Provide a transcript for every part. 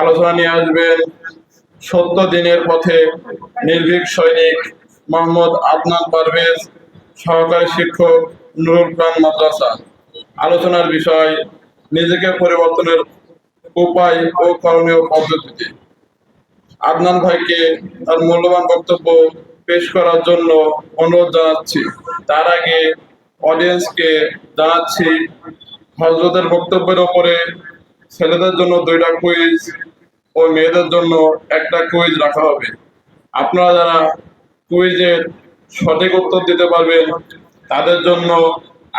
আলোচনা নিয়ে আসবেন সত্য দিনের পথে নির্ভীক সৈনিক মোহাম্মদ আদনান পারভেজ, সহকারী শিক্ষক নুরুল প্রাণ মাদ্রাসা। আলোচনার বিষয়, নিজেকে পরিবর্তনের উপায় ও করণীয় পদ্ধতিতে। আদনান ভাইকে তার মূল্যবান বক্তব্য পেশ করার জন্য অনুরোধ জানাচ্ছি। তার আগে অডিয়েন্সকে জানাচ্ছি হজরতের বক্তব্যের ওপরে ছেলেদের জন্য দুইটা কুইজ ও মেয়েদের জন্য একটা কুইজ রাখা হবে। আপনারা যারা কুইজের সঠিক উত্তর দিতে পারবেন, তাদের জন্য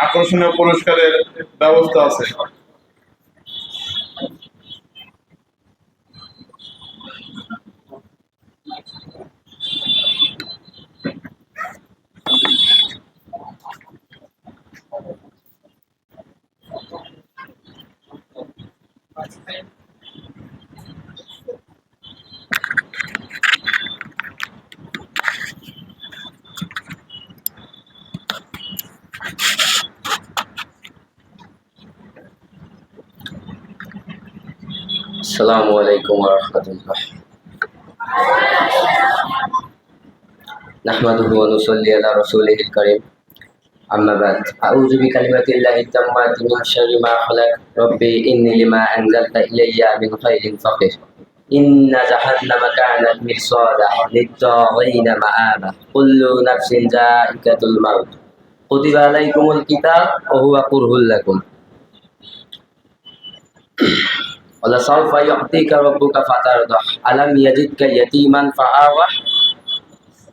আকর্ষণীয় পুরস্কারের ব্যবস্থা আছে। السلام عليكم ورحمة الله. نحمده ونصلي على رسوله الكريم. أما بعد أعوذ بكلمة الله التامة من شر ما خلق. ربي إني لما أنزلت إلي من خير فقير. إن جهنم كانت مرصادا للطاغين مآبا. كل نفس ذائقة الموت. كتب عليكم الكتاب وهو كره لكم. ولسوف يعطيك ربك فترضى ألم يجدك يتيما فآوى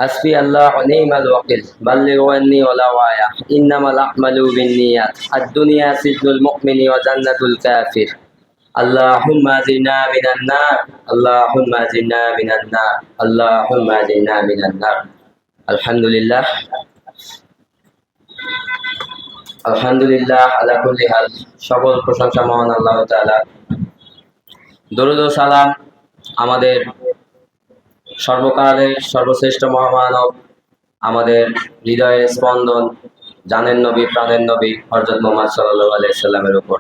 حسبي الله ونعم الوكيل بلغ عني ولو آية إنما الأعمال بالنيات الدنيا سجن المؤمن وجنة الكافر اللهم أجرنا من النار اللهم أجرنا من النار اللهم أجرنا من النار الحمد لله আলহামদুলিল্লাহ আলা কুল্লি হাল সকল প্রশংসা মহান আল্লাহ তাআলা দরুদ সালাম আমাদের সর্বকালের সর্বশ্রেষ্ঠ মহামানব, আমাদের হৃদয়ের স্পন্দন জানের নবী, প্রাণের নবী হরজত মোহাম্মদ সাল্লাহ আলাইসাল্লামের উপর।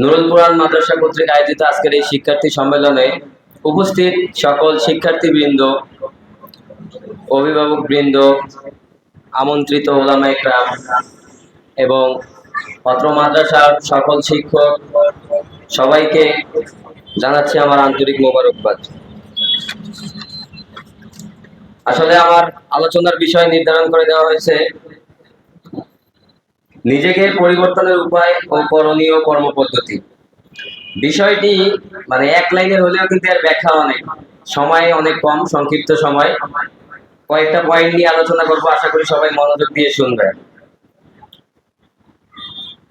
নুরুল কোরআন মাদ্রাসা কর্তৃক আয়োজিত আজকের এই শিক্ষার্থী সম্মেলনে উপস্থিত সকল শিক্ষার্থীবৃন্দ, অভিভাবক বৃন্দ, আমন্ত্রিত ওলামা ইকরাম এবং পত্র মাদ্রাসার সকল শিক্ষক সবাইকে জানাচ্ছি আমার আন্তরিক মোবারকবাদ। আসলে আমার আলোচনার বিষয় নির্ধারণ করে দেওয়া হয়েছে, নিজেকে পরিবর্তনের উপায় ও করণীয় কর্মপদ্ধতি। বিষয়টি মানে এক লাইনের হলেও কিন্তু এর ব্যাখ্যা অনেক। সময় অনেক কম, সংক্ষিপ্ত সময়। কয়েকটা পয়েন্ট নিয়ে আলোচনা করব, আশা করি সবাই মনোযোগ দিয়ে শুনবে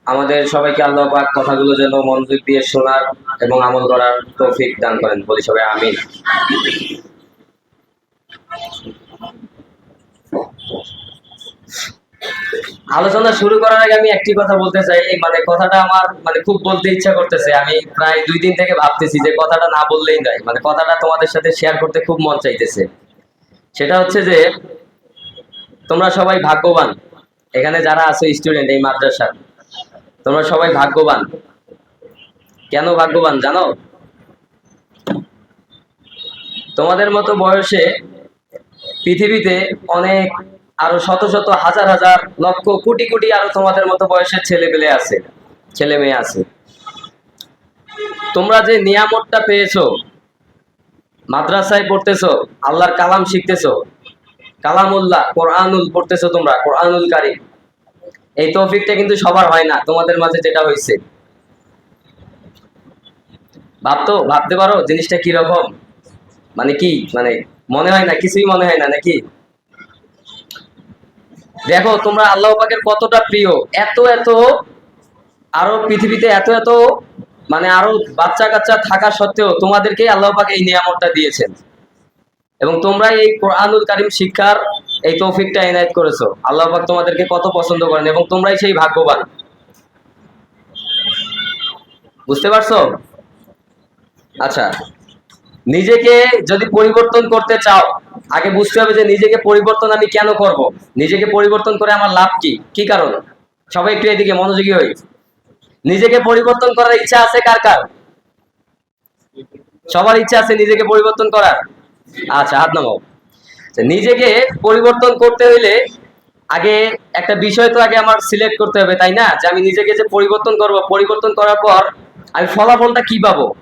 আমাদের সবাইকে আল্লাহ পাক কথাগুলো যেন মনোযোগ দিয়ে শোনার এবং আমল করার তৌফিক দান করেন। বলি সবাই আমিন। আলোচনা শুরু করার আগে আমি একটি কথা বলতে চাই। মানে কথাটা আমার মানে খুব বলতে ইচ্ছা করতেছে। আমি প্রায় দুই দিন থেকে ভাবতেছি যে কথাটা না বললেই নয়। মানে কথাটা তোমাদের সাথে শেয়ার করতে খুব মন চাইতেছে। সেটা হচ্ছে যে, তোমরা সবাই ভাগ্যবান। এখানে যারা আছো স্টুডেন্ট এই মাদ্রাসার তোমরা সবাই ভাগ্যবান। কেন ভাগ্যবান জানো? তোমাদের মতো বয়সে পৃথিবীতে অনেক, আরও শত শত, হাজার হাজার, লক্ষ, কোটি কোটি আরও তোমাদের মতো বয়সের ছেলে পেলে আছে, ছেলে মেয়ে আছে। তোমরা যে নিয়ামতটা পেয়েছ, মাদ্রাসায় পড়তেছো, আল্লাহর কালাম শিখতেছো, কালামুল্লাহ, কোরআনুল পড়তেছো তোমরা, কোরআনুল কারিম। এই তৌফিকটা কিন্তু সবার হয় না, তোমাদের মাঝে যেটা হয়েছে ভাবতো, ভাবতে পারো জিনিসটা কি রকম মানে কি মানে মনে হয় না, কিছুই মনে হয় না নাকি? দেখো, তোমরা আল্লাহ পাকের কতটা প্রিয়, এত এত, আরও পৃথিবীতে এত এত মানে আরও বাচ্চা কাচ্চা থাকা সত্ত্বেও তোমাদেরকে আল্লাহ পাক এই নিয়ামতটা দিয়েছেন। এবং তোমরা এই কোরআনুল কারিম শিক্ষার এই তৌফিকটা এনায়েত করেছ। আল্লাহ পাক তোমাদেরকে কত পছন্দ করেন এবং তোমরাই সেই ভাগ্যবান। বুঝতে পারছ? আচ্ছা নিজেকে যদি পরিবর্তন করতে চাও, আগে বুঝতে হবে যে নিজেকে পরিবর্তন আমি কেন করব? নিজেকে পরিবর্তন করে আমার লাভ কি? কি কারণ? সবাই একটু এদিকে মনোযোগী হই। নিজেকে পরিবর্তন করার ইচ্ছা আছে কার কার? সবার ইচ্ছা আছে নিজেকে পরিবর্তন করার। আচ্ছা হাত নামাও। নিজেকে পরিবর্তন করতে হইলে আগে একটা বিষয় তো আগে আমার সিলেক্ট করতে হবে, তাই না? যে আমি নিজেকে যে পরিবর্তন করব, পরিবর্তন করার পর আমি ফলাফলটা কি পাবো?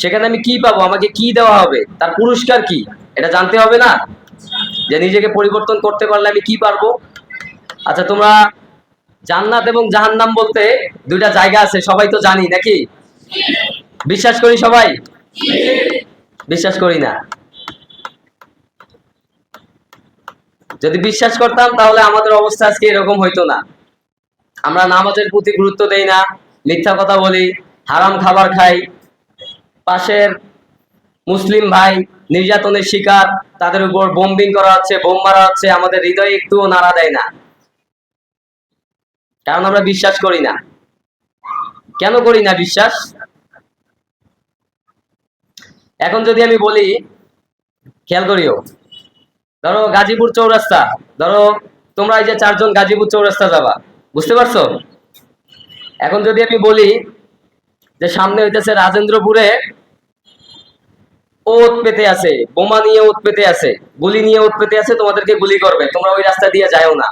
সেখানে আমি কি পাবো? আমাকে কি দেওয়া হবে? তার পুরস্কার কি? এটা জানতে হবে না? যে নিজেকে পরিবর্তন করতে পারলে আমি কি পারব? আচ্ছা তোমরা জান্নাত এবং জাহান্নাম বলতে দুইটা জায়গা আছে, সবাই তো জানি, নাকি? বিশ্বাস করি সবাই? বিশ্বাস করি না। যদি বিশ্বাস করতাম, তাহলে আমাদের অবস্থা আজকে এরকম হইতো না। আমরা নামাজের প্রতি গুরুত্ব দেই না, মিথ্যা কথা বলি, হারাম খাবার খাই। পাশের মুসলিম ভাই নির্যাতনের শিকার, তাদের উপর বোম্বিং করা হচ্ছে, বোম মারা হচ্ছে, আমাদের হৃদয় একটুও নাড়া দেয় না। কারণ আমরা বিশ্বাস করি না। কেন করি না বিশ্বাস? এখন যদি আমি বলি, খেয়াল করিও ধরো গাজীপুর চৌরাস্তা, ধরো তোমরা এই যে চারজন গাজীপুর চৌরাস্তা যাবা, বুঝতে পারছ? এখন যদি আমি বলি যে সামনে হইতেছে রাজেন্দ্রপুরে ওত পেতে আছে, বোমা নিয়ে ওত পেতে আছে, গুলি নিয়ে ওত পেতে আছে, তোমাদেরকে গুলি করবে, তোমরা ওই রাস্তা দিয়ে যাও না।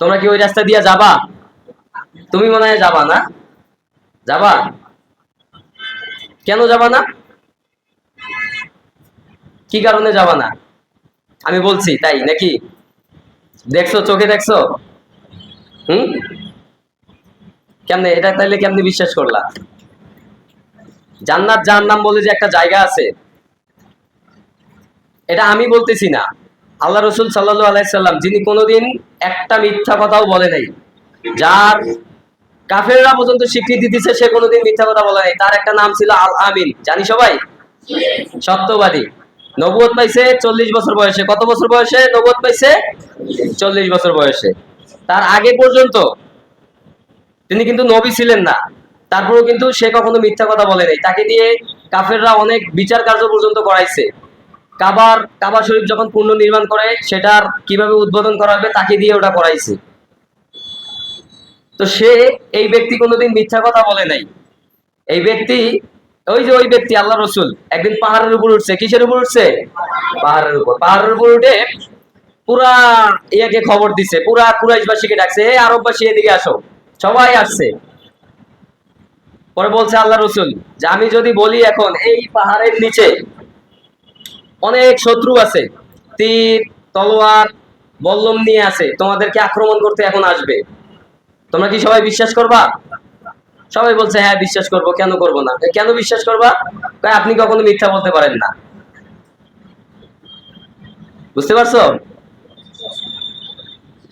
তোমরা কি ওই রাস্তা দিয়ে যাবা? তুমি মনে হয় যাবা না? যাবা? কেন যাবা না? কি কারণে যাবা না? আমি বলছি, তাই নাকি? দেখছ, চোখে দেখছ? হুম? কেমনে, এটা তাইলে কেমনে বিশ্বাস করলা? জান্নাত জাহান্নাম বলে যে একটা জায়গা আছে, এটা আমি বলতেছি না। আল্লাহ রসুল সাল্লাহ আলাইসাল্লাম যিনি কোনোদিন একটা মিথ্যা কথাও বলে নাই, যার কাফেররা পর্যন্ত স্বীকৃতি দিচ্ছে সে কোনোদিন মিথ্যা কথা বলে নাই। তার একটা নাম ছিল আল আমিন জানি সবাই? সত্যবাদী। নবুয়ত পাইছে চল্লিশ বছর বয়সে। কত বছর বয়সে নবুয়ত পাইছে? চল্লিশ বছর বয়সে। তার আগে পর্যন্ত তিনি কিন্তু নবী ছিলেন না। তারপরেও কিন্তু সে কখনো মিথ্যা কথা বলে নাই। তাকে দিয়ে কাফেররা অনেক বিচার কার্য পর্যন্ত করাইছে। কাবার, কাবা শরীফ যখন পূর্ণ নির্মাণ করে, সেটার কীভাবে উদ্বোধন করা হবে, তাকে দিয়ে ওটা করাইছে। তো সে এই ব্যক্তি কোনোদিন মিথ্যা কথা বলে নাই। এই ব্যক্তি ওই যে ওই ব্যক্তি, আল্লাহ রসুল, একদিন পাহাড়ের উপর উঠছে, কিসের উপর উঠছে? পাহাড়ের উপর। পাহাড়ের উপর উঠে পুরা ইয়াকে খবর দিছে, পুরা কুরাইশবাসীকে ডাকছে এই আরববাসী, এদিকে আসো। সবাই আসছে। পরে বলছে আল্লাহ রসুল, যে আমি যদি বলি এখন, এই পাহাড়ের নিচে অনেক শত্রু আছে, তীর, তলোয়ার, বল্লম নিয়ে আছে, তোমাদেরকে আক্রমণ করতে এখন আসবে। তোমরা কি সবাই বিশ্বাস করবা? সবাই বলছে হ্যাঁ বিশ্বাস করব, কেন করব না? কেন বিশ্বাস করবা? আপনি কখনো মিথ্যা বলতে পারেন না। বুঝতে পারছ?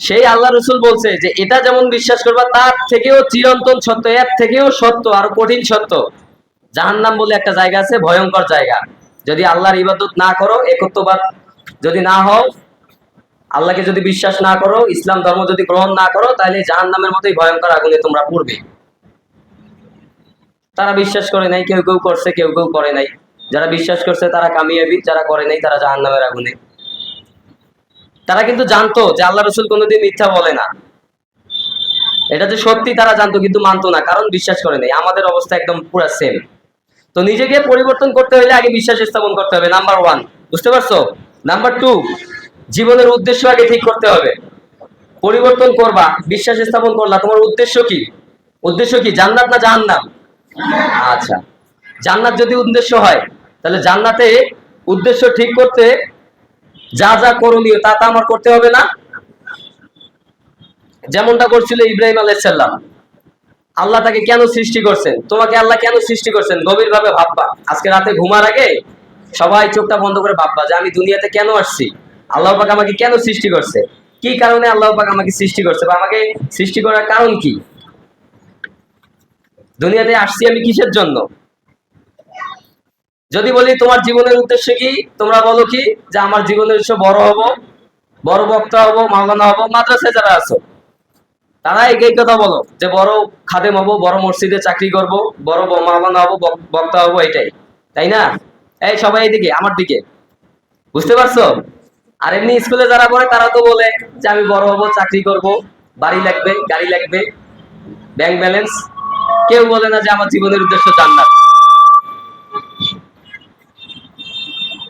সেই আল্লাহ রসুল বলছে যে, এটা যেমন বিশ্বাস করবা, তার থেকেও চিরন্তন সত্য, এর থেকেও সত্য, আর কঠিন সত্য। জাহান্নাম বলে একটা জায়গা আছে, ভয়ঙ্কর জায়গা। যদি আল্লাহর ইবাদত না করো, একত্ববাদ যদি না হও, আল্লাহকে যদি বিশ্বাস না করো, ইসলাম ধর্ম যদি গ্রহণ না করো, তাহলে জাহান্নামের মতোই ভয়ঙ্কর আগুনে তোমরা পড়বে। তারা বিশ্বাস করে নাই, কেউ কেউ করছে, কেউ কেউ করে নাই। যারা বিশ্বাস করছে তারা কামিয়াবি, যারা করে নাই তারা জাহান্নামের আগুনে। তারা কিন্তু জানতো যে আল্লাহ রসুল কোনোদিন মিথ্যা বলে না। এটা যে সত্যি তারা জানতো কিন্তু মানতো না, কারণ বিশ্বাস করে নাই। আমাদের অবস্থা একদম পুরো সেম তো নিজেকে পরিবর্তন করতে হলে আগে বিশ্বাস স্থাপন করতে হবে নাম্বার ওয়ান বুঝতে পারছ? নাম্বার টু জীবনের উদ্দেশ্য আগে ঠিক করতে হবে। পরিবর্তন করবা, বিশ্বাস স্থাপন করলা। তোমার উদ্দেশ্য কি? উদ্দেশ্য কি? জান্নাত না জাহান্নাম? আচ্ছা। জান্নাত যদি উদ্দেশ্য হয়, তাহলে জান্নাতে উদ্দেশ্য ঠিক করতে যা যা করণীয় তা তা আমার করতে হবে না? যেমনটা করছিল ইব্রাহিম আলাইসাল্লাম আল্লাহ তাকে কেন সৃষ্টি করছেন? তোমাকে আল্লাহ কেন সৃষ্টি করছেন? গভীর ভাবে ভাববা। আজকে রাতে ঘুমার আগে সবাই চোখটা বন্ধ করে ভাববা যে আমি দুনিয়াতে কেন আসছি? আল্লাহ পাক আমাকে কেন সৃষ্টি করছে? কি কারণে আল্লাহ পাক আমাকে সৃষ্টি করছে বা আমাকে সৃষ্টি করার কারণ কি? দুনিয়াতে আসছি আমি কিসের জন্য? যদি বলি তোমার জীবনের উদ্দেশ্য কি, তোমরা বলো কি, যে আমার জীবনের উদ্দেশ্য বড় হব, বড় বক্তা হব, মাওলানা হব, মাদ্রাসায় যারা আছো তারা এই কথা বলো, যে বড় খাদেম হব, বড় মসজিদে চাকরি করব, বড় মাওলানা হব বক্তা হব, এটাই। তাই না? এই সবাই এদিকে আমার দিকে। বুঝতে পারছ? আর এমনি স্কুলে যারা পড়ে, তারা তো বলে যে আমি বড় হব, চাকরি করব, বাড়ি লাগবে, গাড়ি লাগবে, ব্যাংক ব্যালেন্স কেউ বলে না যে আমার জীবনের উদ্দেশ্য জান্নাত।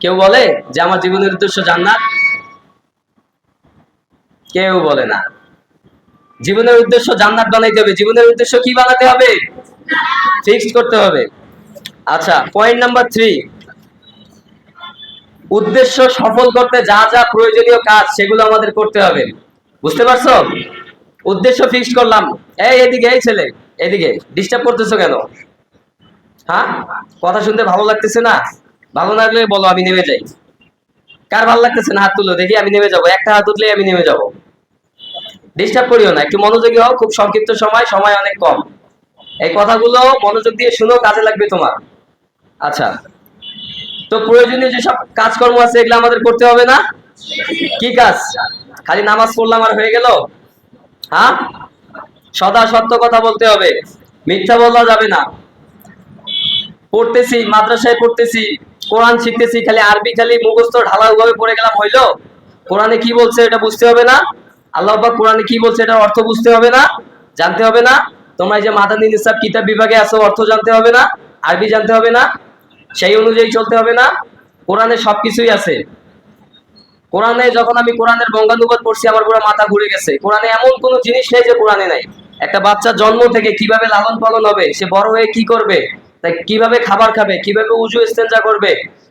কেউ বলে যে আমার জীবনের উদ্দেশ্য জান্নাত? কেউ বলে না। জীবনের উদ্দেশ্য জান্নাত বানাইতে হবে। জীবনের উদ্দেশ্য কি বানাতে হবে? ফিক্সড করতে হবে। আচ্ছা পয়েন্ট নাম্বার থ্রি উদ্দেশ্য সফল করতে যা যা প্রয়োজনীয় কাজ, সেগুলো আমাদের করতে হবে। বুঝতে পারছ? উদ্দেশ্য ফিক্সড করলাম। এই এদিকে, এই ছেলে। এদিকে ডিস্টার্ব করতেছো কেন? হ্যাঁ? কথা শুনতে ভালো লাগতেছে না? ভালো না লাগলে বলো, আমি নেমে যাই। কার ভালো লাগতেছে না হাত তুলো? দেখি, আমি নেমে যাব। একটা হাত উঠলে আমি নেমে যাব। ডিস্টার্ব করিও না, একটু মনোযোগী হও, খুব সংক্ষিপ্ত সময় সময় অনেক কম। এই কথাগুলো মনোযোগ দিয়ে শুনো, কাজে লাগবে তোমার। আচ্ছা। তো প্রয়োজনীয় যেসব কাজকর্ম আছে, এগুলো আমাদের করতে হবে না? কি কাজ? খালি নামাজ পড়লাম আর হয়ে গেল? হ্যাঁ? সদা সত্য কথা বলতে হবে। মিথ্যা বলা যাবে না। পড়তেছি, মাদ্রাসায় পড়তেছি, কোরআন শিখতেছি, খালি আরবি খালি মুখস্থ ঢালাও ভাবে পড়ে গেলাম হইল? কোরআনে কি বলছে এটা বুঝতে হবে না? আল্লাহ পাক কোরআনে কি বলছে এটা অর্থ বুঝতে হবে না? জানতে হবে না? তোমরা এই যে মাদানী নিসাব কিতাব বিভাগে আছো, অর্থ জানতে হবে না? আরবি জানতে হবে না? সেই অনুযায়ী চলতে হবে না? কোরআনে সবকিছুই আছে। কোরআনে যখন আমি কোরআনের বঙ্গানুবাদ পড়ছি, আমার পুরো মাথা ঘুরে গেছে। কোরআনে এমন কোনো জিনিস নেই যে কোরআনে নাই। একটা বাচ্চা জন্ম থেকে কীভাবে লালন পালন হবে, সে বড় হয়ে কি করবে, তাই কীভাবে খাবার খাবে, কীভাবে উজু ইস্তেঞ্জা করবে,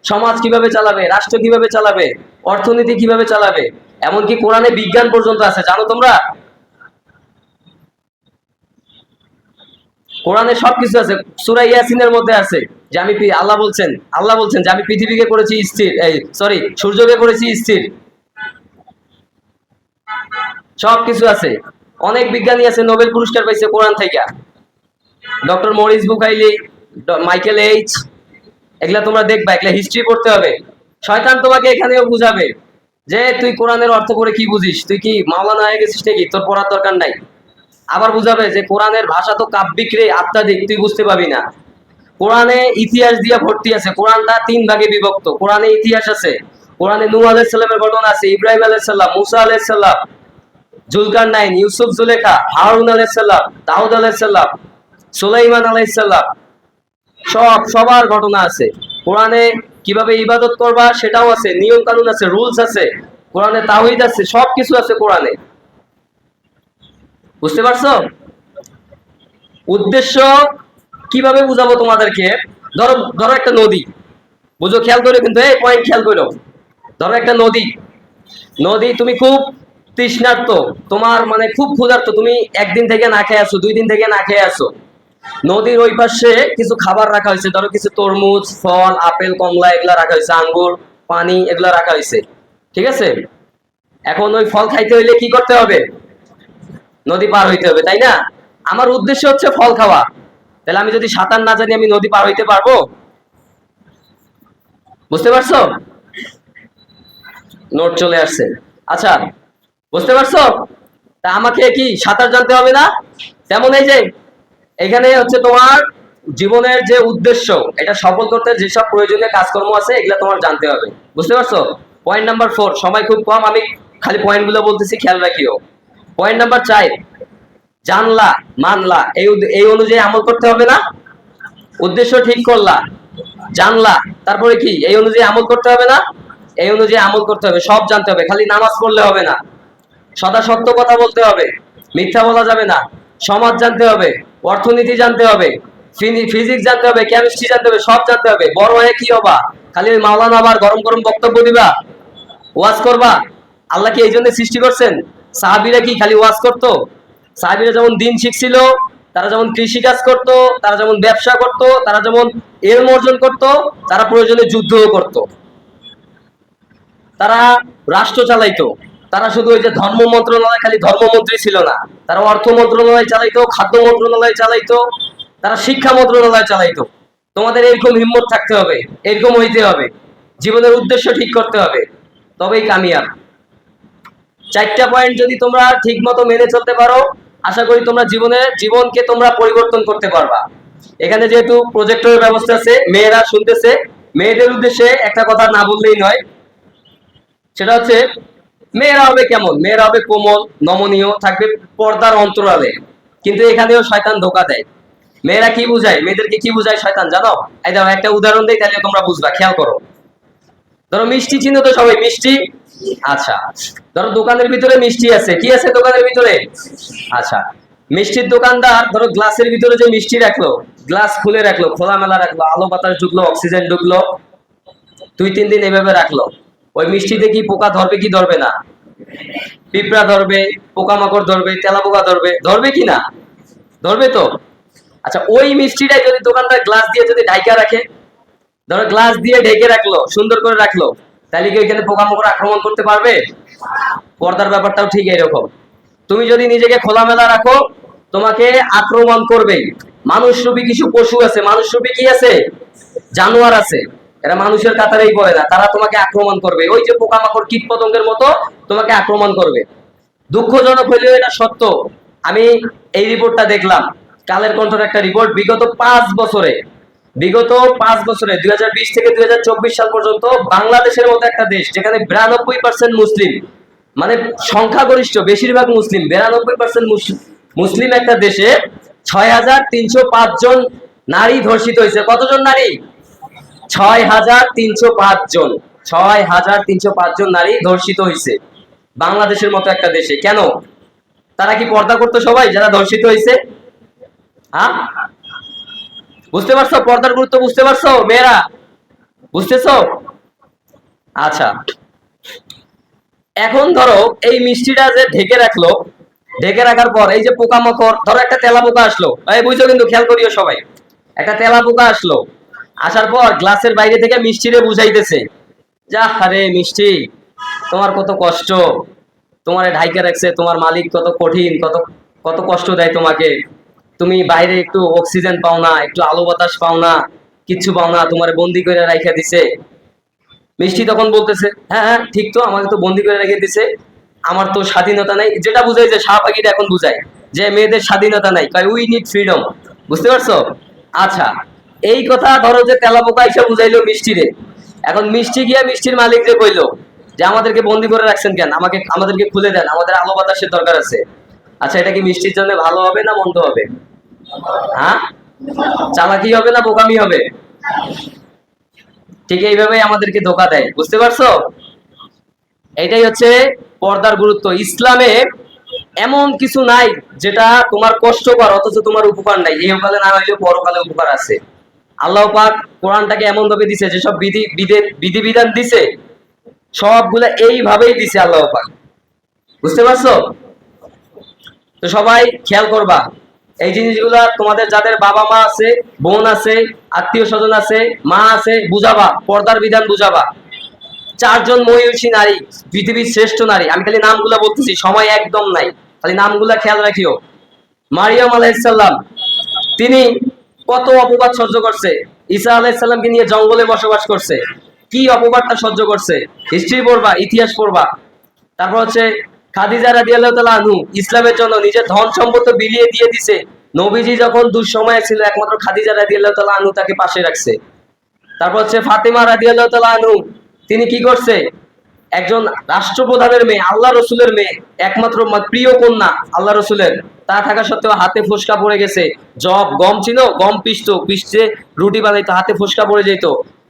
সমাজ কীভাবে চালাবে, রাষ্ট্র কীভাবে চালাবে, অর্থনীতি কীভাবে চালাবে, এমনকি কোরআনে বিজ্ঞান পর্যন্ত আছে, জানো তোমরা? কোরআনে সবকিছু আছে, সূরা ইয়াসিনের মধ্যে আছে যে আমি আল্লাহ বলছেন আল্লাহ বলছেন যে আমি পৃথিবীকে করেছি স্থির, এই সরি সূর্যকে করেছি স্থির। সবকিছু আছে। অনেক বিজ্ঞানী আছে, নোবেল পুরস্কার পাইছে কোরআন থেকে। Doctor Maurice Bucaille Michael H, এগুলা তোমরা দেখবা, এগুলা হিস্ট্রি পড়তে হবে। শয়তান তোমাকে এখানেও বুঝাবে যে তুই কোরআনের অর্থ করে কি বুঝিস? তুই কি মাওলানা হয়ে গেছিস নাকি? তোর পড়ার দরকার নাই। আবার বুঝাবে যে কোরআনের ভাষা তো কাব্যিক রে আত্মাধিক তুই বুঝতে পাবি না। কোরআনে ইতিহাস দিয়ে ভর্তি আছে, কোরআনটা তিন ভাগে বিভক্ত। কোরআনে ইতিহাস আছে, কোরআনে নূহ আলাইহিস ঘটনা আছে, ইব্রাহিম আলাইহিস মুসা আলাইহিস জুলকার নাইন, ইউসুফ জুলেখা, হারুন আলাইহিস সালাম দাউদ আলাইহিস সালাম সুলাইমান আলাইহিস সালাম সব, সবার ঘটনা আছে। কোরআনে কীভাবে ইবাদত করবা সেটাও আছে, নিয়ম কানুন আছে, রুলস আছে, কোরআনে তাওহীদ আছে সব কিছু আছে কোরআনে। বুঝতে পারছ? উদ্দেশ্য কীভাবে বুঝাবো তোমাদেরকে? ধরো ধরো একটা নদী। বুঝো, খেয়াল করে কিন্তু, এই পয়েন্ট খেয়াল করো। ধরো একটা নদী। নদী, তুমি খুব তৃষ্ণার্ত, তোমার মানে খুব ক্ষুধার্ত, তুমি একদিন থেকে না খেয়ে আসো, দুই দিন থেকে না খেয়ে আসো। নদীর ওই পাশে কিছু খাবার রাখা হয়েছে, ধরো কিছু তরমুজ, ফল, আপেল, কমলা, এগুলা রাখা হয়েছে, আঙ্গুর, পানি, এগুলা রাখা হয়েছে, ঠিক আছে? এখন ওই ফল খাইতে হইলে কি করতে হবে? নদী পার হইতে হবে, তাই না? আমার উদ্দেশ্য হচ্ছে ফল খাওয়া। তাহলে আমি যদি সাঁতার না জানি, আমি নদী পার হইতে পারব? বুঝতে পারছ? নোট চলে আসছে। আচ্ছা বুঝতে পারছ? তা আমাকে কি সাঁতার জানতে হবে না? তেমন এই যে, এখানে হচ্ছে তোমার জীবনের যে উদ্দেশ্য, এটা সফল করতে যেসব প্রয়োজনীয় কাজকর্ম আছে, এগুলো তোমার জানতে হবে। বুঝতে পারছ? পয়েন্ট নাম্বার ফোর সময় খুব কম, আমি খালি পয়েন্টগুলো বলতেছি, খেয়াল রাখিও। পয়েন্ট নাম্বার চার, জানলা, মানলা, এই এই অনুযায়ী আমল করতে হবে না? উদ্দেশ্য ঠিক করলা। জানলা, তারপরে কি? এই অনুযায়ী আমল করতে হবে না? এই অনুযায়ী আমল করতে হবে, সব জানতে হবে, খালি নামাজ পড়লে হবে না। সদা সত্য কথা বলতে হবে, মিথ্যা বলা যাবে না, সমাজ জানতে হবে, অর্থনীতি জানতে হবে ফিজিক্স জানতে হবে কেমিস্ট্রি জানতে হবে, সব জানতে হবে। বড় হয়ে কি হবা? খালি ওই মাওলানা আবার গরম গরম বক্তব্য দিবা? ওয়াজ করবা? আল্লাহ কি এই জন্য সৃষ্টি করছেন? সাহাবিরা কি খালি ওয়াজ করতো? সাহাবিরা যেমন দিন শিখছিল, তারা যেমন কৃষি কাজ করত, তারা যেমন ব্যবসা করত, তারা যেমন এলম অর্জন করত, তারা প্রয়োজনে যুদ্ধও করত। তারা রাষ্ট্র চালাইতো। তারা শুধু ওই যে ধর্ম মন্ত্রণালয় খালি ধর্মমন্ত্রী ছিল না, তারা অর্থ মন্ত্রণালয় চালাইতো, খাদ্য মন্ত্রণালয় চালাইতো, তারা শিক্ষা মন্ত্রণালয় চালাইতো। তোমাদের এরকম হিম্মত থাকতে হবে, এরকম হইতে হবে, জীবনের উদ্দেশ্য ঠিক করতে হবে, তবেই কামিয়াব। চারটা পয়েন্ট যদি তোমরা ঠিক মতো মেনে চলতে পারো, আশা করি তোমরা জীবনে, জীবনকে তোমরা পরিবর্তন করতে পারবা। এখানে যেহেতু প্রজেক্টরের ব্যবস্থা আছে, মেয়েরা শুনতেছে, মেয়েদের উদ্দেশ্যে একটা কথা না বললেই নয়, সেটা হচ্ছে মেয়েরা হবে কেমন? মেয়েরা হবে কোমল, নমনীয়, থাকবে পর্দার অন্তরালে। কিন্তু এখানেও শয়তান ধোকা দেয়। মেয়েরা কি বুঝায়? মেয়েদেরকে কি বুঝায় শয়তান? জানো? এই দাও একটা উদাহরণ দেই, তাহলে তোমরা বুঝবা, খেয়াল করো। ধরো, মিষ্টি চিনো তো সবাই, মিষ্টি? আচ্ছা। ধরো, দোকানের ভিতরে মিষ্টি আছে। কি আছে দোকানের ভিতরে? আচ্ছা। মিষ্টির দোকানদার, ধরো, গ্লাসের ভিতরে যে মিষ্টি রাখল, গ্লাস খুলে রাখল, খোলামেলা রাখল, আলো বাতাস ঢুকলো, অক্সিজেন ঢুকলো, দুই, তিন দিন এভাবে রাখল। ওই মিষ্টিতে কি পোকা ধরবে, কি ধরবে না? পিঁপড়া ধরবে, পোকামাকড় ধরবে তেলা পোকা ধরবে ধরবে কি না? ধরবে তো? আচ্ছা ওই মিষ্টিটাই যদি দোকানদার গ্লাস দিয়ে যদি ঢাইকা রাখে, ধরো গ্লাস দিয়ে ঢেকে রাখল, সুন্দর করে রাখল, তাহলে কি ওইখানে পোকামাকড় আক্রমণ করতে পারবে? পর্দার ব্যাপারটাও ঠিক এরকম তুমি যদি নিজেকে খোলামেলা রাখো, তোমাকে আক্রমণ করবে মানুষ রূপী কিছু পশু আছে মানুষ রূপী কি আছে? জানোয়ার আছে। এরা মানুষের কাতারেই পড়ে না, তারা তোমাকে আক্রমণ করবে। ওই যে পোকামাকড় কীট পতঙ্গের মতো তোমাকে আক্রমণ করবে। দুঃখজনক হলেও এটা সত্য। আমি এই রিপোর্টটা দেখলাম। কালের কণ্ঠের একটা রিপোর্ট বিগত পাঁচ বছরে, বিগত পাঁচ বছরে, দুই হাজার বিশ থেকে দুই হাজার চব্বিশ সাল পর্যন্ত বাংলাদেশের মতো একটা দেশ যেখানে বিরানব্বই পার্সেন্ট মুসলিম মানে সংখ্যাগরিষ্ঠ, বেশিরভাগ মুসলিম, বিরানব্বই পার্সেন্ট মুসলিম একটা দেশে ছয় হাজার তিনশো পাঁচ জন নারী ধর্ষিত হয়েছে। কতজন নারী? ছয় হাজার তিনশো পাঁচ জন, ছয় হাজার তিনশো পাঁচ জন নারী ধর্ষিত হয়েছে বাংলাদেশের মতো একটা দেশে। কেন? তারা কি পর্দা করতো সবাই যারা ধর্ষিত হয়েছে? হ্যাঁ? বুঝতে পারছ? পর্দার গুরুত্ব বুঝতে পারছ? মেয়েরা, বুঝতেছো? আচ্ছা। এখন ধরো, এই মিষ্টিটা যে ঢেকে রাখল, ঢেকে রাখার পর এই যে পোকামাকড়, ধরো একটা তেলা পোকা আসলো। এই বুঝছ কিন্তু, খেয়াল করিও সবাই। একটা তেলা পোকা আসলো। আসার পর গ্লাসের বাইরে থেকে মিষ্টিরে বুঝাইতেছে, যা আরে মিষ্টি, তোমার কত কষ্ট, তোমার ঢাইকে রাখছে, তোমার মালিক কত কঠিন, কত কত কষ্ট দেয় তোমাকে, তুমি বাইরে একটু অক্সিজেন পাও না, একটু আলো বাতাস পাও না, কিচ্ছু পাও না, তোমার বন্দি করে রাখা দিছে। মিষ্টি তখন বলতেছে হ্যাঁ হ্যাঁ ঠিক তো, আমাকে তো বন্দি করে রেখে দিছে, আমার তো স্বাধীনতা নাই। যেটা বুঝাই যে পাখিটা এখন বুঝায়, যে মেয়েদের স্বাধীনতা নাই। উই নিড ফ্রিডম বুঝতে পারছ? আচ্ছা এই কথা ধরো যে তেলাপোকা এসে বুঝাইলো মিষ্টিরে। এখন মিষ্টি গিয়ে মিষ্টির মালিক যে কইলো যে, আমাদেরকে বন্দি করে রাখছেন কেন? আমাকে, আমাদেরকে খুলে দেন। আমাদের আলো বাতাসের দরকার আছে। আচ্ছা এটা কি মিষ্টির জন্য ভালো হবে না মন্দ হবে? হ্যাঁ? চালাকি হবে না বোকামি হবে? ঠিক এইভাবেই আমাদেরকে ধোকা দেয়। বুঝতে পারছ? এটাই হচ্ছে পর্দার গুরুত্ব। ইসলামে এমন কিছু নাই যেটা তোমার কষ্টকর অথচ তোমার উপকার নাই। এই কালে না হইলেও পরকালে উপকার আছে। আল্লাহ পাক কোরআনটাকে এমন ভাবে দিছে যেসব বিধি, বিধি- বিধিবিধান দিছে, সবগুলা এইভাবেই দিছে আল্লাহ পাক। বুঝতে পারছ? তো সবাই খেয়াল করবা, এই জিনিসগুলা তোমাদের যাদের বাবা মা আছে, বোন আছে আত্মীয় স্বজন আছে, মা আছে, বুঝাবা, পর্দার বিধান বুঝাবা। চারজন মহিষী নারী, পৃথিবীর শ্রেষ্ঠ নারী, আমি খালি নামগুলা বলতেছি, সময় একদম নাই। খালি নামগুলা খেয়াল রাখিও। মারিয়াম আলাইসাল্লাম তিনি কত অপবাদ সহ্য করছে? ঈসা আলাইসাল্লামকে নিয়ে জঙ্গলে বসবাস করছে। কি অপবাদটা সহ্য করছে? হিস্ট্রি পড়বা, ইতিহাস পড়বা। তারপর হচ্ছে খাদিজা রাদিয়াল্লাহু তাআলা আনহু ইসলামের জন্য নিজের ধন সম্পদ বিলিয়ে দিয়ে দিছে। নবীজি যখন দুঃসময়ে ছিল একমাত্র খাদিজা রাদিয়াল্লাহু তাআলা আনহু তাকে পাশে রাখছে। তারপর হচ্ছে ফাতেমা রাদিয়াল্লাহু তাআলা আনহু, তিনি কি করছে? একজন রাষ্ট্রপ্রধানের মেয়ে, আল্লাহ রসুলের মেয়ে, একমাত্র প্রিয় কন্যা, আল্লাহ রসুলের। তা থাকা সত্ত্বেও হাতে ফুসকা পড়ে গেছে। জব, গম ছিল, গম পিসতো পিসতে রুটি বানাইতো, হাতে ফুসকা পড়ে যেত।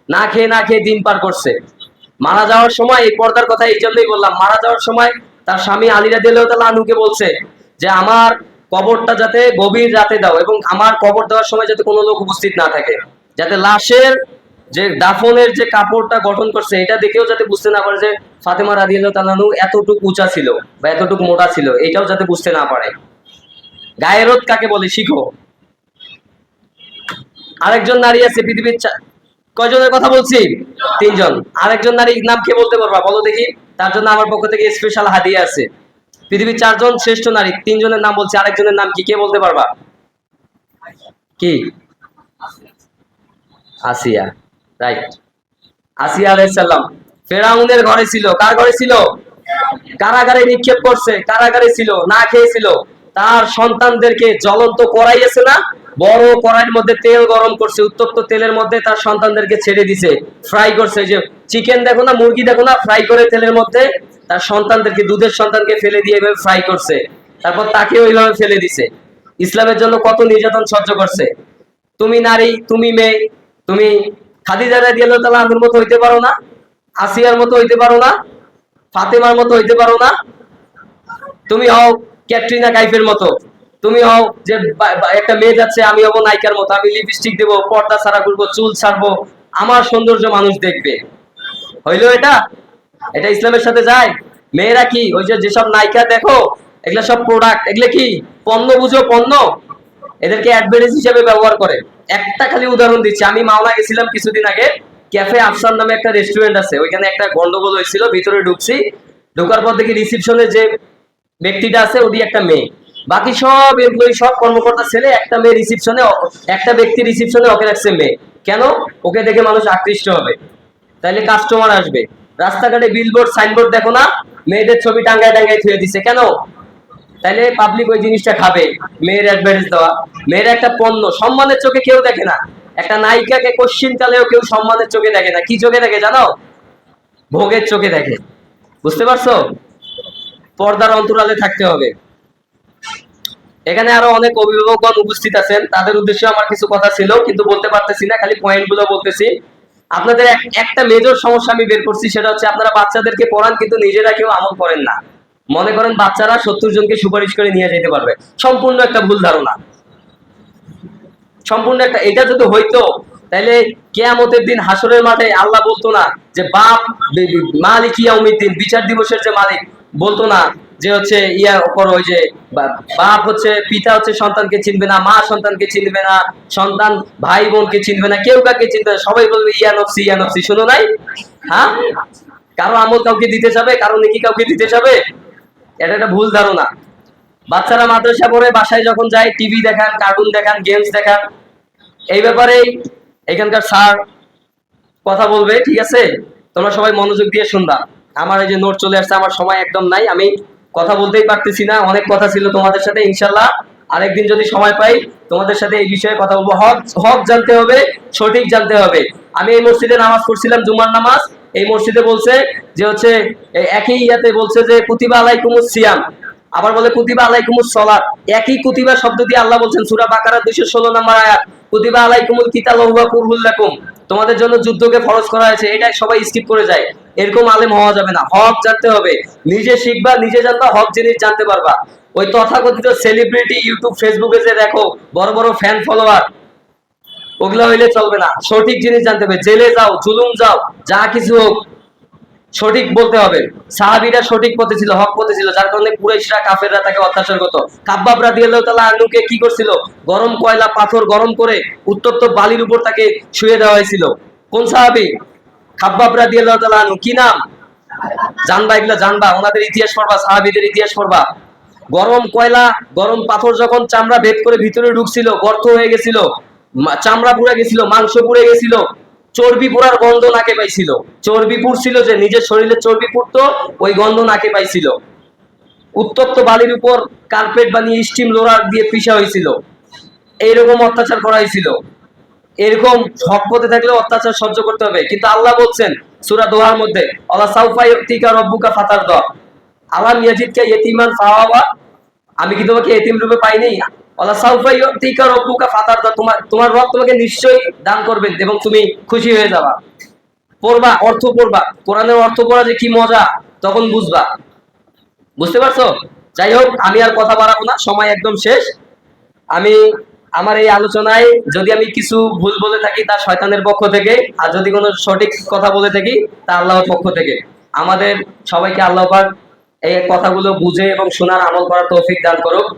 না খেয়ে না খেয়ে দিন পার করছে। মারা যাওয়ার সময়, এই পর্দার কথা এই জন্যই বললাম, মারা যাওয়ার সময় তার স্বামী আলিরা দিল্লাহ আনুকে বলছে যে, আমার কবরটা যাতে গভীর রাতে দাও এবং আমার কবর দেওয়ার সময় যাতে কোনো লোক উপস্থিত না থাকে। যাতে লাশের যে দাফনের যে কাপড়টা গঠন করছে, এটা দেখেও যাতে বুঝতে না পারে যে ফাতেমা রাদিয়াল্লাহু তাআলাহু এতটুকু উঁচা ছিল বা এতটুকু মোটা ছিল, এটাও যাতে বুঝতে না পারে। গায়েরত কাকে বলে শিখো? আরেকজন নারী আছে, পৃথিবীর কয়জনের কথা বলছি? তিনজন। আরেকজন নারীর নাম কে বলতে পারবা? বলো দেখি। তার জন্য আমার পক্ষ থেকে স্পেশাল হাদিয়া আছে। পৃথিবীর চারজন শ্রেষ্ঠ নারী, তিনজনের নাম বলছি, আরেকজনের নাম কি কে বলতে পারবা? কি? আসিয়া। রাইট আসিয়া আলাইসাল্লাম ফেরাউনের ঘরে ছিল। কার ঘরে ছিল? কারাগারে নিক্ষেপ করছে, কারাগারে ছিল, না খেয়েছিল। তার সন্তানদেরকে জ্বলন্ত করাইয়েছে না? বড় কড়াইয়ের মধ্যে তেল গরম করছে, উত্তপ্ত তেলের মধ্যে তার সন্তানদেরকে ছেড়ে দিছে। ফ্রাই করছে যে চিকেন দেখো না, মুরগি দেখো না, ফ্রাই করে তেলের মধ্যে তার সন্তানদেরকে, দুধের সন্তানকে ফেলে দিয়ে এভাবে ফ্রাই করছে। তারপর তাকে ওইভাবে ফেলে দিছে। ইসলামের জন্য কত নির্যাতন সহ্য করছে। তুমি নারী, তুমি মেয়ে, তুমি খাদিজা রাদিয়াল্লাহু তাআলা আনহুর মতো হইতে পারো না। আসিয়ার মতো হইতে পারো না, ফাতেমার মতো হইতে পারো না। তুমি হও ক্যাটরিনা কাইফের মতো। তুমি হও যে একটা মেয়ে যাচ্ছে, আমি হব নায়িকার মতো, আমি লিপস্টিক দেবো, পর্দা ছাড়া করব চুল ছাড়বো, আমার সৌন্দর্য মানুষ দেখবে। হইল এটা? এটা ইসলামের সাথে যায়? মেয়েরা কি? ওই যেসব নায়িকা দেখো, এগুলা সব প্রোডাক্ট এগুলা কি? পণ্য বুঝো, পণ্য? এদেরকে অ্যাডভার্টাইজ হিসেবে ব্যবহার করে। একটা খালি উদাহরণ দিচ্ছি, আমি মাওনা গেছিলাম কিছুদিন আগে ক্যাফে আফসার নামে একটা রেস্টুরেন্ট আছে। ওইখানে একটা গন্ডগোল হয়েছিল, ভিতরে ঢুকছি। ঢোকার পর দেখি রিসিপশনে যে ব্যক্তিটা আছে ওদি একটা মেয়ে। বাকি সব এমপ্লয়ি সব কর্মকর্তা ছেলে, একটা মেয়ে রিসিপশনে, একটা ব্যক্তি রিসিপশনে ওকে রাখছে মেয়ে। কেন? ওকে দেখে মানুষ আকৃষ্ট হবে। তাইলে কাস্টমার আসবে। রাস্তাঘাটে বিলবোর্ড সাইনবোর্ড দেখো না, মেয়েদের ছবি টাঙ্গায় টাঙ্গায় থুয়ে দিছে। কেন? তাইলে পাবলিক ওই জিনিসটা খাবে। মেয়ের অ্যাডভার্টাইজ দেওয়া। মেয়ের একটা পণ্য। সম্মানের চোখে কেউ দেখে না। একটা নায়িকাকে কোশ্চিন কালেও কেউ সম্মানের চোখে দেখে না। কি চোখে দেখে জানো? ভোগের চোখে দেখে। বুঝতে পারছ? পর্দার অন্তরালে থাকতে হবে। এখানে আরও অনেক অভিভাবকগণ উপস্থিত আছেন। তাদের উদ্দেশ্যে আমার কিছু কথা ছিল, কিন্তু বলতে পারতেছি না, খালি পয়েন্টগুলো বলতেছি। আপনাদের একটা মেজর সমস্যা আমি বের করছি, সেটা হচ্ছে আপনারা বাচ্চাদেরকে পড়ান, কিন্তু নিজেরা কেউ আমল করেন না। মনে করেন বাচ্চারা সত্তর জনকে সুপারিশ করে নিয়ে যেতে পারবে। সম্পূর্ণ একটা ভুল ধারণা। সম্পূর্ণ একটা এটা যদি হইতো তাহলে কেয়ামতের দিন হাসরের মাঠে আল্লাহ বলতো না যে বাপ মালিক ইয়াউমিদ্দিন, বিচার দিবসের যে মালিক বলতো না যে হচ্ছে ইয়া করো ওই যে বাপ হচ্ছে, পিতা হচ্ছে সন্তানকে চিনবে না, মা সন্তানকে চিনবে না, সন্তান ভাই বোনকে চিনবে না, কেউ কাকে চিনবে না, সবাই বলবে ইয়া নফসি ইয়া নফসি, শুনো নাই? হ্যাঁ? কারও আমল কাউকে দিতে যাবে, কারও নেকি কাউকে দিতে যাবে? এটা একটা ভুল ধারণা। বাচ্চারা মাদ্রাসা পড়ে, বাসায় যখন যায় টিভি দেখান কার্টুন দেখান গেমস দেখান। এই ব্যাপারেই এখানকার স্যার কথা বলবে, ঠিক আছে? তোমরা সবাই মনোযোগ দিয়ে শুনবা। আমার এই যে নোট চলে আসছে, আমার সময় একদম নাই, আমি কথা বলতেই পারতেছি না, অনেক কথা ছিল তোমাদের সাথে ইনশাল্লাহ আরেকদিন যদি সময় পাই, তোমাদের সাথে এই বিষয়ে কথা বলব। হক হক জানতে হবে, সঠিক জানতে হবে। আমি এই মসজিদে নামাজ পড়ছিলাম, জুমার নামাজ। এই মসজিদে বলছে যে হচ্ছে একই ইয়াতে বলছে যে, কুতিবা আলাইকুমুস সিয়াম। আবার বলে, কুতিবা আলাইকুমুস সলাত। একই কুতিবা শব্দ দিয়ে আল্লাহ বলছেন, সূরা বাকারা 216 নম্বর আয়াত, কুতিবা আলাইকুমুল কিতাল ওয়া কুরহুল লাকুম। তোমাদের জন্য যুদ্ধকে ফরজ করা হয়েছে এটা সবাই স্কিপ করে যায়। এরকম আলেম হওয়া যাবে না, হক জানতে হবে। নিজে শিখবা, নিজে জানবা, হক জিনিস জানতে পারবা। ওই তথাকথিত সেলিব্রিটি ইউটিউব ফেসবুকে যে দেখো, বড় বড় ফ্যান ফলোয়ার ওগুলা হইলে চলবে না। সঠিক জিনিস জানতে হবে, জেলে যাও, জুলুম যাও, যা কিছু হোক। সঠিক বলতে হবে। সাহাবিরা সঠিক পথে ছিল, হক পথে ছিল, যার কারণে কুরাইশরা, কাফেররা তাকে অত্যাচার করতো। কাব্বাব রাদিয়াল্লাহু তালা আনুকে কি করছিল? গরম কয়লা, পাথর গরম করে উত্তপ্ত বালির উপর তাকে শুয়ে দেওয়া হয়েছিল। কোন সাহাবি? খাব্বাব রাদিয়াল্লাহু তালা আনু কি নাম? জানবা, এগুলা জানবা। ওনাদের ইতিহাস পড়বা, সাহাবিদের ইতিহাস পড়বা। গরম কয়লা, গরম পাথর যখন চামড়া ভেদ করে ভিতরে ঢুকছিল, গর্ত হয়ে গেছিল চামড়া পুড়ে গেছিল, মাংস পুড়ে গেছিল চর্বি পুরার গন্ধ নাকে পাইছিল। চর্বি পুড়ছিল যে নিজের শরীরে চর্বি পুড়তো, ওই গন্ধ নাকে পাইছিল। উত্তপ্ত বালির উপর কার্পেট বানিয়ে স্টিম লোরার দিয়ে পিষা হয়েছিল। এইরকম অত্যাচার করা হয়েছিল। এরকম হক পথে থাকলে অত্যাচার সহ্য করতে হবে। কিন্তু আল্লাহ বলছেন, সুরা দোহার মধ্যে আল্লাহ সাউফা ইয়তিকা রব্বুকা ফাতার দ আলাম ইয়াজিদকা ইয়তিমান ফাওয়াবা আমি কি তোমাকে এতিম রূপে পাইনি? তোমার তোমার রব তোমাকে নিশ্চয়ই দান করবেন এবং তুমি খুশি হয়ে যাবা। পড়বা, অর্থ পড়বা। কোরআনের অর্থ পড়া যে কি মজা, তখন বুঝবা। বুঝতে পারছ? যাই হোক, আমি আর কথা বাড়াবো না, সময় একদম শেষ। আমি, আমার এই আলোচনায় যদি আমি কিছু ভুল বলে থাকি তা শয়তানের পক্ষ থেকে, আর যদি কোনো সঠিক কথা বলে থাকি তা আল্লাহর পক্ষ থেকে। আমাদের সবাইকে আল্লাহ পাক এই কথাগুলো বুঝে এবং শোনার আমল করার তৌফিক দান করুক।